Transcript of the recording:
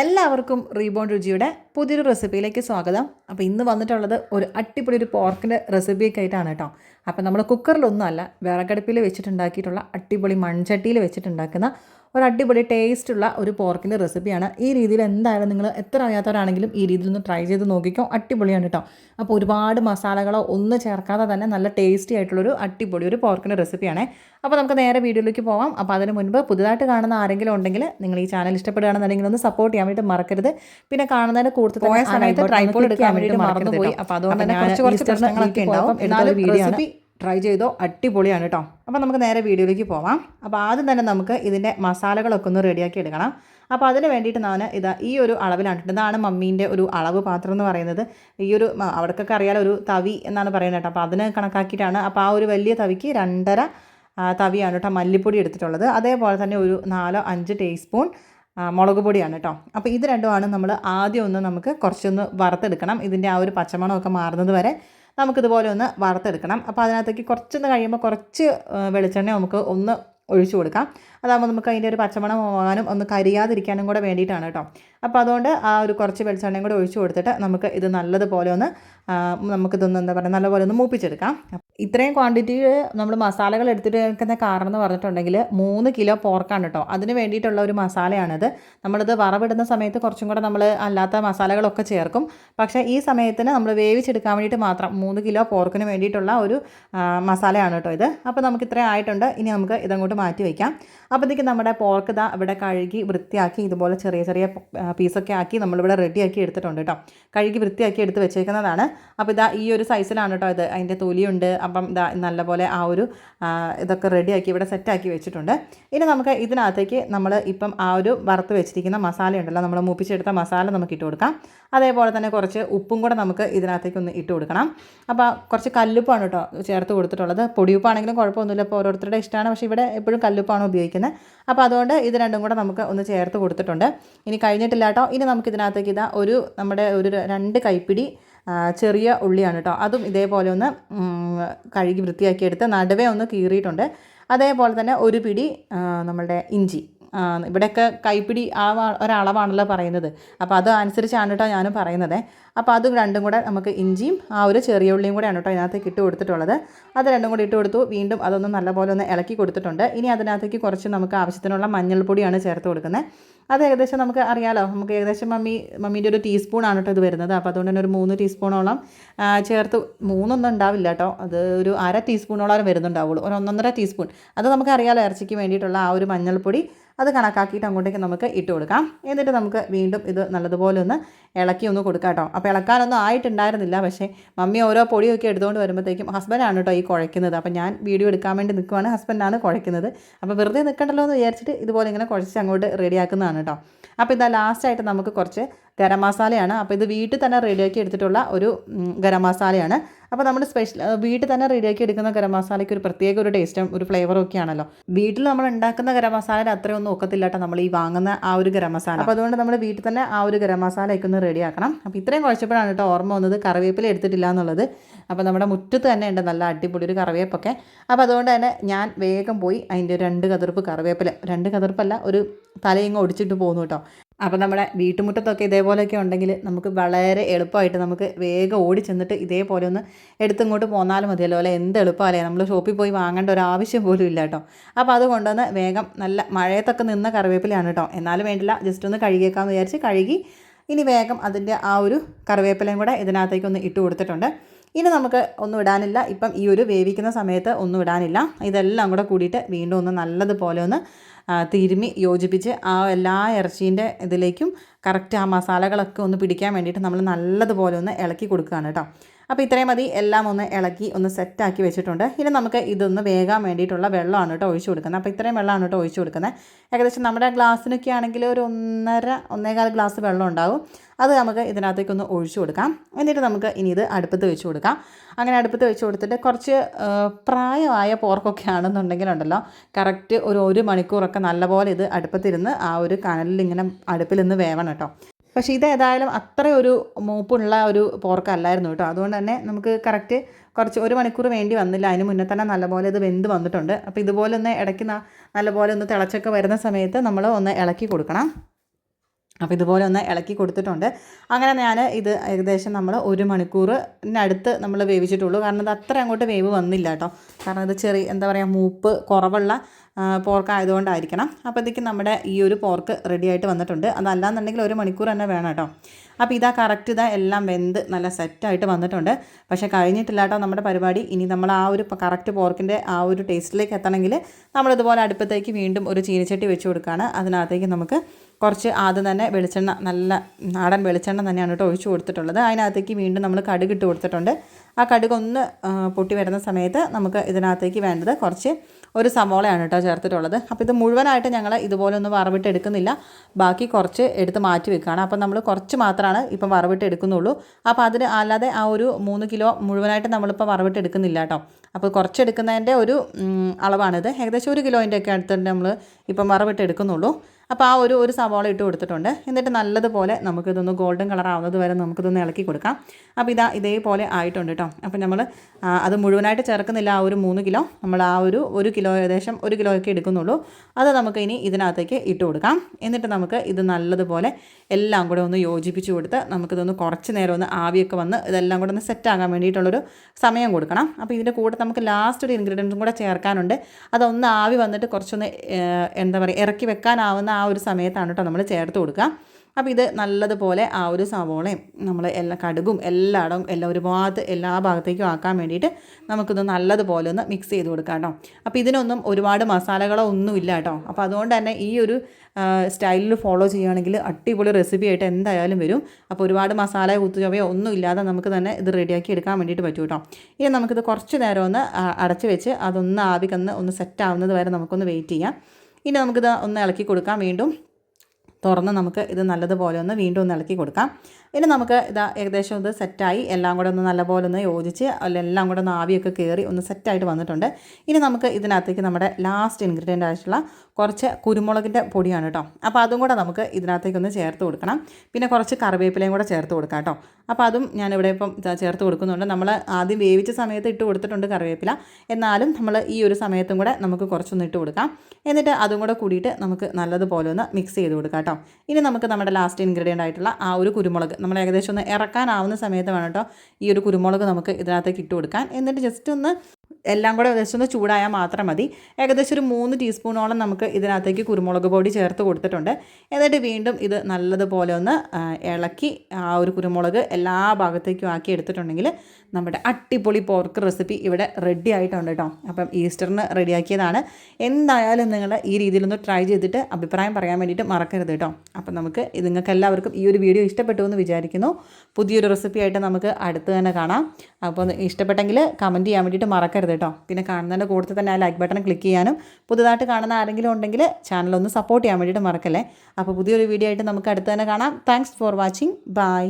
എല്ലാവർക്കും റീബോൺ രുചിയുടെ പുതിയൊരു റെസിപ്പിയിലേക്ക് സ്വാഗതം. അപ്പോൾ ഇന്ന് വന്നിട്ടുള്ളത് ഒരു അടിപൊളി ഒരു പോർക്കിന്റെ റെസിപ്പിയൊക്കെ ആയിട്ടാണ് കേട്ടോ അപ്പോൾ നമ്മൾ കുക്കറിലൊന്നും അല്ല വിറകടുപ്പിൽ വെച്ചിട്ടുണ്ടാക്കിയിട്ടുള്ള അടിപൊളി മൺചട്ടിയിൽ വെച്ചിട്ടുണ്ടാക്കുന്ന ഒരു അടിപൊളി ടേസ്റ്റുള്ള ഒരു പോർക്കിന്റെ റെസിപ്പിയാണ്. ഈ രീതിയിൽ എന്തായാലും നിങ്ങൾ എത്ര അറിയാത്തവരാണെങ്കിലും ഈ രീതിയിൽ ഒന്ന് ട്രൈ ചെയ്ത് നോക്കിക്കോ. അടിപൊളിയാണ് കേട്ടോ. അപ്പോൾ ഒരുപാട് മസാലകളോ ഒന്നും ചേർക്കാതെ തന്നെ നല്ല ടേസ്റ്റി ആയിട്ടുള്ളൊരു അടിപൊളി ഒരു പോർക്കിന്റെ റെസിപ്പിയാണ്. അപ്പോൾ നമുക്ക് നേരെ വീഡിയോയിലേക്ക് പോവാം. അപ്പോൾ അതിന് മുൻപ് പുതുതായിട്ട് കാണുന്ന ആരെങ്കിലും ഉണ്ടെങ്കിൽ നിങ്ങൾ ഈ ചാനൽ ഇഷ്ടപ്പെടുകയാണെന്നുണ്ടെങ്കിൽ ഒന്ന് സപ്പോർട്ട് ചെയ്യാൻ വേണ്ടി മറക്കരുത്. പിന്നെ കാണുന്നതിന് കൂടുതൽ പോയ സമയത്ത് ട്രൈപോൾ എടുക്കാൻ വേണ്ടി മറന്നുപോയി. അപ്പോൾ അതുകൊണ്ട് തന്നെ കുറച്ച് കുറച്ച് പ്രശ്നങ്ങളൊക്കെ ഉണ്ടാവും. എന്നാലും വീഡിയോ ട്രൈ ചെയ്തോ? അടിപൊളിയാണ് കേട്ടോ അപ്പോൾ നമുക്ക് നേരെ വീഡിയോയിലേക്ക് പോവാം. അപ്പോൾ ആദ്യം തന്നെ നമുക്ക് ഇതിന്റെ മസാലകളൊക്കെ ഒന്ന് റെഡിയാക്കി എടുക്കണം. അപ്പോൾ അതിന് വേണ്ടിയിട്ട് ഞാൻ ഇതാ ഈ ഒരു അളവിലാണ്. ഇതാണ് മമ്മീന്റെ ഒരു അളവ് പാത്രം എന്ന് പറയുന്നത്. ഈ ഒരു അവിടക്കൊക്കെ അറിയാലോ ഒരു തവി എന്നാണ് പറയുന്നത് കേട്ടോ അപ്പോൾ അതിന് കണക്കാക്കിയിട്ടാണ് അപ്പോൾ ആ ഒരു വലിയ തവിക്ക് രണ്ടര തവിയാണ് കേട്ടോ മല്ലിപ്പൊടി എടുത്തിട്ടുള്ളത്. അതേപോലെ തന്നെ ഒരു നാലോ അഞ്ച് ടീസ്പൂൺ മുളക് പൊടിയാണ് കേട്ടോ അപ്പോൾ ഇത് രണ്ടുമാണ് നമ്മൾ ആദ്യം ഒന്ന് നമുക്ക് കുറച്ചൊന്ന് വറുത്തെടുക്കണം. ഇതിന്റെ ആ ഒരു പച്ചമണമൊക്കെ മാറുന്നത് വരെ നമുക്കിതുപോലെ ഒന്ന് വറുത്തെടുക്കണം. അപ്പോൾ അതിനകത്തേക്ക് കുറച്ചൊന്ന് കഴിയുമ്പോൾ കുറച്ച് വെളിച്ചെണ്ണ നമുക്ക് ഒന്ന് ഒഴിച്ചു കൊടുക്കാം. അതാകുമ്പോൾ നമുക്ക് അതിന്റെ ഒരു പച്ചമണം പോകാനും ഒന്ന് കരിയാതിരിക്കാനും കൂടെ വേണ്ടിയിട്ടാണ് കേട്ടോ. അപ്പോൾ അതുകൊണ്ട് ആ ഒരു കുറച്ച് വെളിച്ചെണ്ണയും കൂടെ ഒഴിച്ചു കൊടുത്തിട്ട് നമുക്ക് ഇത് നല്ലതുപോലെ ഒന്ന് നമുക്കിതൊന്ന് എന്താ പറയുക നല്ലപോലെ ഒന്ന് മൂപ്പിച്ചെടുക്കാം. ഇത്രയും ക്വാണ്ടിറ്റിയിൽ നമ്മൾ മസാലകൾ എടുത്തിട്ട് വെക്കുന്ന കാരണം എന്ന് പറഞ്ഞിട്ടുണ്ടെങ്കിൽ മൂന്ന് കിലോ പോർക്കാണ് കേട്ടോ. അതിന് വേണ്ടിയിട്ടുള്ള ഒരു മസാലയാണിത്. നമ്മളിത് വറവിടുന്ന സമയത്ത് കുറച്ചും കൂടെ നമ്മൾ അല്ലാത്ത മസാലകളൊക്കെ ചേർക്കും. പക്ഷേ ഈ സമയത്തിന് നമ്മൾ വേവിച്ചെടുക്കാൻ വേണ്ടിയിട്ട് മാത്രം മൂന്ന് കിലോ പോർക്കിന് വേണ്ടിയിട്ടുള്ള ഒരു മസാലയാണ് കേട്ടോ ഇത്. അപ്പോൾ നമുക്ക് ഇത്രയും ആയിട്ടുണ്ട്. ഇനി നമുക്ക് ഇതങ്ങോട്ട് മാറ്റി വയ്ക്കാം. അപ്പോഴത്തേക്ക് നമ്മുടെ പോർക്ക് ഇതാ ഇവിടെ കഴുകി വൃത്തിയാക്കി ഇതുപോലെ ചെറിയ ചെറിയ പീസൊക്കെ ആക്കി നമ്മളിവിടെ റെഡിയാക്കി എടുത്തിട്ടുണ്ട് കേട്ടോ കഴുകി വൃത്തിയാക്കി എടുത്ത് വെച്ചേക്കുന്നതാണ്. അപ്പോൾ ഇതാ ഈ ഒരു സൈസിലാണ് കേട്ടോ ഇത്. അതിന്റെ തൊലിയുണ്ട്. അപ്പം ഇതാ നല്ലപോലെ ആ ഒരു ഇതൊക്കെ റെഡിയാക്കി ഇവിടെ സെറ്റാക്കി വെച്ചിട്ടുണ്ട്. ഇനി നമുക്ക് ഇതിനകത്തേക്ക് നമ്മൾ ഇപ്പം ആ ഒരു വറുത്ത് വെച്ചിരിക്കുന്ന മസാല ഉണ്ടല്ലോ നമ്മൾ മൂപ്പിച്ചെടുത്ത മസാല നമുക്ക് ഇട്ട് കൊടുക്കാം. അതേപോലെ തന്നെ കുറച്ച് ഉപ്പും കൂടെ നമുക്ക് ഇതിനകത്തേക്ക് ഒന്ന് ഇട്ട് കൊടുക്കണം. അപ്പോൾ കുറച്ച് കല്ലുപ്പാണ് കേട്ടോ ചേർത്ത് കൊടുത്തിട്ടുള്ളത്. പൊടിയുപ്പാണെങ്കിലും കുഴപ്പമൊന്നുമില്ല. ഇപ്പോൾ ഓരോരുത്തരുടെ ഇഷ്ടമാണ്. പക്ഷേ ഇവിടെ എപ്പോഴും കല്ലുപ്പാണ് ഉപയോഗിക്കുന്നത്. അപ്പോൾ അതുകൊണ്ട് ഇത് രണ്ടും കൂടെ നമുക്ക് ഒന്ന് ചേർത്ത് കൊടുത്തിട്ടുണ്ട്. ഇനി കഴിഞ്ഞിട്ടില്ല കേട്ടോ. ഇനി നമുക്ക് ഇതിനകത്തേക്ക് ഇതാ ഒരു നമ്മുടെ ഒരു രണ്ട് കൈപ്പിടി ചെറിയ ഉള്ളിയാണ് കേട്ടോ. അതും ഇതേപോലെ ഒന്ന് കഴുകി വൃത്തിയാക്കിയെടുത്ത് നടുവേ ഒന്ന് കീറിയിട്ടുണ്ട്. അതേപോലെ തന്നെ ഒരു പിടി നമ്മളുടെ ഇഞ്ചി. ഇവിടെയൊക്കെ കൈപ്പിടി ആ ഒരളവാണല്ലോ പറയുന്നത്. അപ്പോൾ അത് അനുസരിച്ചാണ് കേട്ടോ ഞാനും പറയുന്നത്. അപ്പോൾ അത് രണ്ടും കൂടെ നമുക്ക് ഇഞ്ചിയും ആ ഒരു ചെറിയ ഉള്ളിയും കൂടെയാണ് കേട്ടോ ഇതിനകത്തേക്ക് ഇട്ട് കൊടുത്തിട്ടുള്ളത്. അത് രണ്ടും കൂടി ഇട്ട് കൊടുത്തു. വീണ്ടും അതൊന്ന് നല്ലപോലെ ഒന്ന് ഇളക്കി കൊടുത്തിട്ടുണ്ട്. ഇനി അതിനകത്തേക്ക് കുറച്ച് നമുക്ക് ആവശ്യത്തിനുള്ള മഞ്ഞൾപ്പൊടിയാണ് ചേർത്ത് കൊടുക്കുന്നത്. അത് ഏകദേശം നമുക്ക് അറിയാലോ. നമുക്ക് ഏകദേശം മമ്മി മമ്മീന്റെ ഒരു ടീസ്പൂൺ ആണ് കേട്ടോ ഇത് വരുന്നത്. അപ്പോൾ അതുകൊണ്ട് തന്നെ ഒരു മൂന്ന് ടീസ്പൂണോളം ചേർത്ത് മൂന്നൊന്നും ഉണ്ടാവില്ല കേട്ടോ അത് ഒരു അര ടീസ്പൂണോളം വരുന്നുണ്ടാവുള്ളൂ. ഒരു ഒന്നൊന്നര ടീസ്പൂൺ. അത് നമുക്ക് അറിയാലോ ഇറച്ചിക്ക് വേണ്ടിയിട്ടുള്ള ആ ഒരു മഞ്ഞൾപ്പൊടി. അത് കണക്കാക്കിയിട്ട് അങ്ങോട്ടേക്ക് നമുക്ക് ഇട്ട് കൊടുക്കാം. എന്നിട്ട് നമുക്ക് വീണ്ടും ഇത് നല്ലതുപോലെ ഒന്ന് ഇളക്കി ഒന്ന് കൊടുക്കാം കേട്ടോ. അപ്പോൾ ഇളക്കാനൊന്നും ആയിട്ടുണ്ടായിരുന്നില്ല. പക്ഷേ മമ്മി ഓരോ പൊടിയൊക്കെ എടുത്തുകൊണ്ട് വരുമ്പോഴത്തേക്കും ഹസ്ബൻഡാണ് കേട്ടോ ഈ കുഴയ്ക്കുന്നത്. അപ്പോൾ ഞാൻ വീഡിയോ എടുക്കാൻ വേണ്ടി നിൽക്കുവാണ് ഹസ്ബൻഡാണ് കുഴയ്ക്കുന്നത്. അപ്പോൾ വെറുതെ നിൽക്കണ്ടല്ലോ എന്ന് വിചാരിച്ചിട്ട് ഇതുപോലെ ഇങ്ങനെ കുഴച്ച് അങ്ങോട്ട് റെഡിയാക്കുന്നതാണ് കേട്ടോ. അപ്പോൾ ഇതാ ലാസ്റ്റായിട്ട് നമുക്ക് കുറച്ച് ഗരം മസാലയാണ്. അപ്പോൾ ഇത് വീട്ടിൽ തന്നെ റെഡിയാക്കി എടുത്തിട്ടുള്ള ഒരു ഗരം മസാലയാണ്. അപ്പോൾ നമ്മൾ സ്പെഷ്യൽ വീട്ടിൽ തന്നെ റെഡിയാക്കി എടുക്കുന്ന ഗരം മസാലയ്ക്ക് ഒരു പ്രത്യേക ഒരു ടേസ്റ്റും ഒരു ഫ്ലേവറും ഒക്കെ ആണല്ലോ വീട്ടിൽ നമ്മൾ ഉണ്ടാക്കുന്ന ഗരം മസാലയുടെ അത്രയൊന്നും ഒക്കത്തില്ല നമ്മൾ ഈ വാങ്ങുന്ന ആ ഒരു ഗരം മസാല. അപ്പോൾ അതുകൊണ്ട് നമ്മൾ വീട്ടിൽ തന്നെ ആ ഒരു ഗരം മസാലയൊക്കെ ഒന്ന് റെഡിയാക്കണം അപ്പോൾ ഇത്രയും കുഴച്ചപ്പോഴാണ് കേട്ടോ ഓർമ്മ വന്നത് കറിവേപ്പില എടുത്തിട്ടില്ല എന്നുള്ളത്. അപ്പോൾ നമ്മുടെ മുറ്റത്ത് തന്നെ ഉണ്ട് നല്ല അടിപൊളി ഒരു കറിവേപ്പൊക്കെ. അപ്പോൾ അതുകൊണ്ട് തന്നെ ഞാൻ വേഗം പോയി അതിന്റെ രണ്ട് കതിർപ്പ് കറിവേപ്പില. രണ്ട് കതിർപ്പല്ല ഒരു തലയിങ്ങ് ഒടിച്ചിട്ട് പോന്നു കേട്ടോ. അപ്പോൾ നമ്മുടെ വീട്ടുമുറ്റത്തൊക്കെ ഇതേപോലെയൊക്കെ ഉണ്ടെങ്കിൽ നമുക്ക് വളരെ എളുപ്പമായിട്ട് നമുക്ക് വേഗം ഓടി ചെന്നിട്ട് ഇതേപോലെ ഒന്ന് എടുത്തിങ്ങോട്ട് പോന്നാലും മതിയല്ലോ അല്ലെ? എന്ത് എളുപ്പമല്ലേ? നമ്മൾ ഷോപ്പിൽ പോയി വാങ്ങേണ്ട ഒരു ആവശ്യം പോലും ഇല്ല കേട്ടോ. അപ്പോൾ അതുകൊണ്ടൊന്ന് വേഗം നല്ല മഴയത്തൊക്കെ നിന്ന കറിവേപ്പിലയാണ് കേട്ടോ. എന്നാലും വേണ്ടില്ല ജസ്റ്റ് ഒന്ന് കഴുകിയേക്കാമെന്ന് വിചാരിച്ച് കഴുകി ഇനി വേഗം അതിന്റെ ആ ഒരു കറിവേപ്പിലയും കൂടെ ഇതിനകത്തേക്ക് ഒന്ന് ഇട്ട് കൊടുത്തിട്ടുണ്ട്. ഇനി നമുക്ക് ഒന്നും ഇടാനില്ല. ഇപ്പം ഈ ഒരു വേവിക്കുന്ന സമയത്ത് ഒന്നും ഇടാനില്ല. ഇതെല്ലാം കൂടെ കൂടിയിട്ട് വീണ്ടും ഒന്ന് നല്ലതുപോലെ ഒന്ന് തിരുമി യോജിപ്പിച്ച് ആ എല്ലാ ഇറച്ചീന്റെ ഇതിലേക്കും കറക്റ്റ് ആ മസാലകളൊക്കെ ഒന്ന് പിടിക്കാൻ വേണ്ടിയിട്ട് നമ്മൾ നല്ലതുപോലെ ഒന്ന് ഇളക്കി കൊടുക്കുകയാണ് കേട്ടോ. അപ്പോൾ ഇത്രയും മതി. എല്ലാം ഒന്ന് ഇളക്കി ഒന്ന് സെറ്റാക്കി വെച്ചിട്ടുണ്ട്. ഇനി നമുക്ക് ഇതൊന്ന് വേകാൻ വേണ്ടിയിട്ടുള്ള വെള്ളമാണ് കേട്ടോ ഒഴിച്ചു കൊടുക്കുന്നത്. അപ്പോൾ ഇത്രയും വെള്ളമാണ് കേട്ടോ ഒഴിച്ചു കൊടുക്കുന്നത്. ഏകദേശം നമ്മുടെ ഗ്ലാസ്സിനൊക്കെ ആണെങ്കിൽ ഒരു ഒന്നര ഒന്നേകാൽ ഗ്ലാസ് വെള്ളം ഉണ്ടാവും. അത് നമുക്ക് ഇതിനകത്തേക്കൊന്ന് ഒഴിച്ചു കൊടുക്കാം. എന്നിട്ട് നമുക്ക് ഇനി ഇത് അടുപ്പത്ത് വെച്ച് കൊടുക്കാം. അങ്ങനെ അടുപ്പത്ത് വെച്ച് കൊടുത്തിട്ട് കുറച്ച് പ്രായമായ പോർക്കൊക്കെ ആണെന്നുണ്ടെങ്കിലുണ്ടല്ലോ. കറക്റ്റ് ഒരു ഒരു മണിക്കൂറൊക്കെ നല്ലപോലെ ഇത് അടുപ്പത്തിരുന്ന് ആ ഒരു കനലിൽ ഇങ്ങനെ അടുപ്പിൽ നിന്ന് വേവണം കേട്ടോ. പക്ഷേ ഇത് ഏതായാലും അത്ര ഒരു മൂപ്പുള്ള ഒരു പോർക്കല്ലായിരുന്നു കേട്ടോ. അതുകൊണ്ട് തന്നെ നമുക്ക് കറക്റ്റ് കുറച്ച് ഒരു മണിക്കൂർ വേണ്ടി വന്നില്ല. അതിന് മുന്നേ തന്നെ നല്ലപോലെ ഇത് വെന്ത് വന്നിട്ടുണ്ട്. അപ്പോൾ ഇതുപോലെ ഒന്ന് ഇടയ്ക്ക് നല്ലപോലെ ഒന്ന് തിളച്ചൊക്കെ വരുന്ന സമയത്ത് നമ്മൾ ഒന്ന് ഇളക്കി കൊടുക്കണം. അപ്പോൾ ഇതുപോലെ ഒന്ന് ഇളക്കി കൊടുത്തിട്ടുണ്ട്. അങ്ങനെ ഞാൻ ഇത് ഏകദേശം നമ്മൾ ഒരു മണിക്കൂറിനടുത്ത് നമ്മൾ വേവിച്ചിട്ടുള്ളൂ. കാരണം ഇത് അത്ര അങ്ങോട്ട് വേവ് വന്നില്ല കേട്ടോ. കാരണം ഇത് ചെറിയ എന്താ പറയുക മൂപ്പ് കുറവുള്ള പോർക്ക് ആയതുകൊണ്ടായിരിക്കണം അപ്പോഴത്തേക്കും നമ്മുടെ ഈ ഒരു പോർക്ക് റെഡി ആയിട്ട് വന്നിട്ടുണ്ട്. അതല്ലാന്നുണ്ടെങ്കിൽ ഒരു മണിക്കൂർ തന്നെ വേണം കേട്ടോ. അപ്പോൾ ഇതാ കറക്റ്റ് ഇതാ എല്ലാം വെന്ത് നല്ല സെറ്റായിട്ട് വന്നിട്ടുണ്ട്. പക്ഷേ കഴിഞ്ഞിട്ടില്ല കേട്ടോ നമ്മുടെ പരിപാടി. ഇനി നമ്മൾ ആ ഒരു കറക്റ്റ് പോർക്കിന്റെ ആ ഒരു ടേസ്റ്റിലേക്ക് എത്തണമെങ്കിൽ നമ്മളിതുപോലെ അടുപ്പത്തേക്ക് വീണ്ടും ഒരു ചീനിച്ചട്ടി വെച്ച് കൊടുക്കുകയാണ്. അതിനകത്തേക്ക് നമുക്ക് കുറച്ച് ആദ്യം തന്നെ വെളിച്ചെണ്ണ നല്ല നാടൻ വെളിച്ചെണ്ണ തന്നെയാണ് കേട്ടോ ഒഴിച്ചു കൊടുത്തിട്ടുള്ളത്. അതിനകത്തേക്ക് വീണ്ടും നമ്മൾ കടുക് ഇട്ട് കൊടുത്തിട്ടുണ്ട്. ആ കടുക് ഒന്ന് പൊട്ടി വരുന്ന സമയത്ത് നമുക്ക് ഇതിനകത്തേക്ക് വേണ്ടത് കുറച്ച് ഒരു സവോളയാണ് കേട്ടോ ചേർത്തിട്ടുള്ളത്. അപ്പോൾ ഇത് മുഴുവനായിട്ട് ഞങ്ങൾ ഇതുപോലെ വറവിട്ട് എടുക്കുന്നില്ല ബാക്കി കുറച്ച് എടുത്ത് മാറ്റി വെക്കുകയാണ് അപ്പോൾ നമ്മൾ കുറച്ച് മാത്രമാണ് ഇപ്പം വറവിട്ട് എടുക്കുന്നുള്ളൂ അപ്പോൾ അതിന് അല്ലാതെ ആ ഒരു മൂന്ന് കിലോ മുഴുവനായിട്ട് നമ്മളിപ്പോൾ വറവിട്ട് എടുക്കുന്നില്ല കേട്ടോ. അപ്പോൾ കുറച്ച് എടുക്കുന്നതിന്റെ ഒരു അളവാണിത്. ഏകദേശം ഒരു കിലോന്റെ ഒക്കെ അടുത്തുണ്ട് നമ്മൾ ഇപ്പം മറവിട്ട് എടുക്കുന്നുള്ളൂ. അപ്പോൾ ആ ഒരു ഒരു സവാള ഇട്ട് കൊടുത്തിട്ടുണ്ട്. എന്നിട്ട് നല്ലതുപോലെ നമുക്കിതൊന്ന് ഗോൾഡൻ കളർ ആവുന്നത് വരെ നമുക്കിതൊന്ന് ഇളക്കി കൊടുക്കാം. അപ്പോൾ ഇതാ ഇതേപോലെ ആയിട്ടുണ്ട് കേട്ടോ. അപ്പോൾ നമ്മൾ അത് മുഴുവനായിട്ട് ചേർക്കുന്നില്ല. ആ ഒരു മൂന്ന് കിലോ. നമ്മൾ ആ ഒരു ഒരു കിലോ ഏകദേശം ഒരു കിലോ ഒക്കെ എടുക്കുന്നുള്ളൂ. അത് നമുക്ക് ഇനി ഇതിനകത്തേക്ക് ഇട്ട് കൊടുക്കാം. എന്നിട്ട് നമുക്ക് ഇത് നല്ലതുപോലെ എല്ലാം കൂടെ ഒന്ന് യോജിപ്പിച്ച് കൊടുത്ത് നമുക്കിതൊന്ന് കുറച്ച് നേരം ഒന്ന് ആവിയൊക്കെ വന്ന് ഇതെല്ലാം കൂടെ ഒന്ന് സെറ്റാകാൻ വേണ്ടിയിട്ടുള്ളൊരു സമയം കൊടുക്കണം. അപ്പോൾ ഇതിന്റെ കൂടെ നമുക്ക് ലാസ്റ്റ് ഒരു ഇൻഗ്രീഡിയന്റും കൂടെ ചേർക്കാനുണ്ട്. അതൊന്ന് ആവി വന്നിട്ട് കുറച്ചൊന്ന് എന്താ പറയുക ഇറക്കി വെക്കാനാവുന്ന ആ ഒരു സമയത്താണ് കേട്ടോ നമ്മൾ ചേർത്ത് കൊടുക്കുക. അപ്പോൾ ഇത് നല്ലതുപോലെ ആ ഒരു സവോളയും നമ്മൾ എല്ലാ കടുകും എല്ലായിടവും എല്ലാം ഒരുപാട് എല്ലാ ഭാഗത്തേക്കും ആക്കാൻ വേണ്ടിയിട്ട് നമുക്കിത് നല്ലതുപോലെ ഒന്ന് മിക്സ് ചെയ്ത് കൊടുക്കാം കേട്ടോ. അപ്പോൾ ഇതിനൊന്നും ഒരുപാട് മസാലകളോ ഒന്നും ഇല്ല കേട്ടോ. അപ്പോൾ അതുകൊണ്ട് തന്നെ ഈ ഒരു സ്റ്റൈലിൽ ഫോളോ ചെയ്യുകയാണെങ്കിൽ അടിപൊളി റെസിപ്പി ആയിട്ട് എന്തായാലും വരും. അപ്പോൾ ഒരുപാട് മസാല കുത്തുചവയോ ഒന്നും ഇല്ലാതെ നമുക്ക് തന്നെ ഇത് റെഡിയാക്കി എടുക്കാൻ വേണ്ടിയിട്ട് പറ്റും കേട്ടോ. ഇനി നമുക്കിത് കുറച്ച് നേരം ഒന്ന് അടച്ച് വെച്ച് അതൊന്ന് ആവി കന്ന് ഒന്ന് സെറ്റ് ആവുന്നത് വരെ നമുക്കൊന്ന് വെയിറ്റ് ചെയ്യാം. ഇനി നമുക്കിത് ഒന്ന് ഇളക്കി കൊടുക്കാം വീണ്ടും. തുറന്ന് നമുക്ക് ഇത് നല്ലതുപോലെ ഒന്ന് വീണ്ടും ഒന്ന് ഇളക്കി കൊടുക്കാം. പിന്നെ നമുക്ക് ഇതാ ഏകദേശം ഇത് സെറ്റായി. എല്ലാം കൂടെ ഒന്ന് നല്ലപോലെ ഒന്ന് യോജിച്ച് അല്ല എല്ലാം കൂടെ ഒന്ന് ആവിയൊക്കെ കയറി ഒന്ന് സെറ്റായിട്ട് വന്നിട്ടുണ്ട്. ഇനി നമുക്ക് ഇതിനകത്തേക്ക് നമ്മുടെ ലാസ്റ്റ് ഇൻഗ്രീഡിയന്റ് ആയിട്ടുള്ള കുറച്ച് കുരുമുളകിന്റെ പൊടിയാണ് കേട്ടോ. അപ്പോൾ അതും കൂടെ നമുക്ക് ഇതിനകത്തേക്ക് ഒന്ന് ചേർത്ത് കൊടുക്കണം. പിന്നെ കുറച്ച് കറിവേപ്പിലയും കൂടെ ചേർത്ത് കൊടുക്കാം കേട്ടോ. അപ്പോൾ അതും ഞാനിവിടെ ഇപ്പം ചേർത്ത് കൊടുക്കുന്നുണ്ട്. നമ്മൾ ആദ്യം വേവിച്ച സമയത്ത് ഇട്ട് കൊടുത്തിട്ടുണ്ട് കറിവേപ്പില. എന്നാലും നമ്മൾ ഈ ഒരു സമയത്തും കൂടെ നമുക്ക് കുറച്ചൊന്ന് ഇട്ട് കൊടുക്കാം. എന്നിട്ട് അതും കൂടെ കൂടിയിട്ട് നമുക്ക് നല്ലതുപോലെ ഒന്ന് മിക്സ് ചെയ്ത് കൊടുക്കാം കേട്ടോ. ഇനി നമുക്ക് നമ്മുടെ ലാസ്റ്റ് ഇൻഗ്രീഡിയന്റ് ആയിട്ടുള്ള ആ ഒരു കുരുമുളക് നമ്മൾ ഏകദേശം ഒന്ന് ഇറക്കാനാവുന്ന സമയത്ത് വേണം കേട്ടോ ഈ ഒരു കുരുമുളക് നമുക്ക് ഇതിനകത്തേക്ക് ഇട്ട് കൊടുക്കാൻ. എന്നിട്ട് ജസ്റ്റ് ഒന്ന് എല്ലാം കൂടെ ജസ്റ്റ് ഒന്ന് ചൂടായാൽ മാത്രം മതി. ഏകദേശം ഒരു മൂന്ന് ടീസ്പൂണോളം നമുക്ക് ഇതിനകത്തേക്ക് കുരുമുളക് പൊടി ചേർത്ത് കൊടുത്തിട്ടുണ്ട്. എന്നിട്ട് വീണ്ടും ഇത് നല്ലതുപോലെ ഒന്ന് ഇളക്കി ആ ഒരു കുരുമുളക് എല്ലാ ഭാഗത്തേക്കും ആക്കി എടുത്തിട്ടുണ്ടെങ്കിൽ നമ്മുടെ അട്ടിപ്പൊളി പോർക്ക് റെസിപ്പി ഇവിടെ റെഡി ആയിട്ടുണ്ട് കേട്ടോ അപ്പം ഈസ്റ്ററിന് റെഡിയാക്കിയതാണ് എന്തായാലും നിങ്ങൾ ഈ രീതിയിലൊന്ന് ട്രൈ ചെയ്തിട്ട് അഭിപ്രായം പറയാൻ വേണ്ടിയിട്ട് മറക്കരുത് കേട്ടോ അപ്പം നമുക്ക് നിങ്ങൾക്ക് എല്ലാവർക്കും ഈ ഒരു വീഡിയോ ഇഷ്ടപ്പെട്ടു എന്ന് വിചാരിക്കുന്നു. പുതിയൊരു റെസിപ്പി ആയിട്ട് നമുക്ക് അടുത്ത് തന്നെ കാണാം. അപ്പോൾ ഇഷ്ടപ്പെട്ടെങ്കിൽ കമന്റ് ചെയ്യാൻ വേണ്ടിയിട്ട് മറക്കരുത്. കേട്ടോ. പിന്നെ കാണുന്നതിന്റെ കൂടുതൽ തന്നെ ആ ലൈക്ക് ബട്ടൺ ക്ലിക്ക് ചെയ്യാനും പുതുതായിട്ട് കാണുന്ന ആരെങ്കിലും ഉണ്ടെങ്കിൽ ചാനൽ ഒന്ന് സപ്പോർട്ട് ചെയ്യാൻ വേണ്ടിയിട്ട് മറക്കല്ലേ. അപ്പോൾ പുതിയൊരു വീഡിയോ ആയിട്ട് നമുക്ക് അടുത്ത് തന്നെ കാണാം. Thanks for watching bye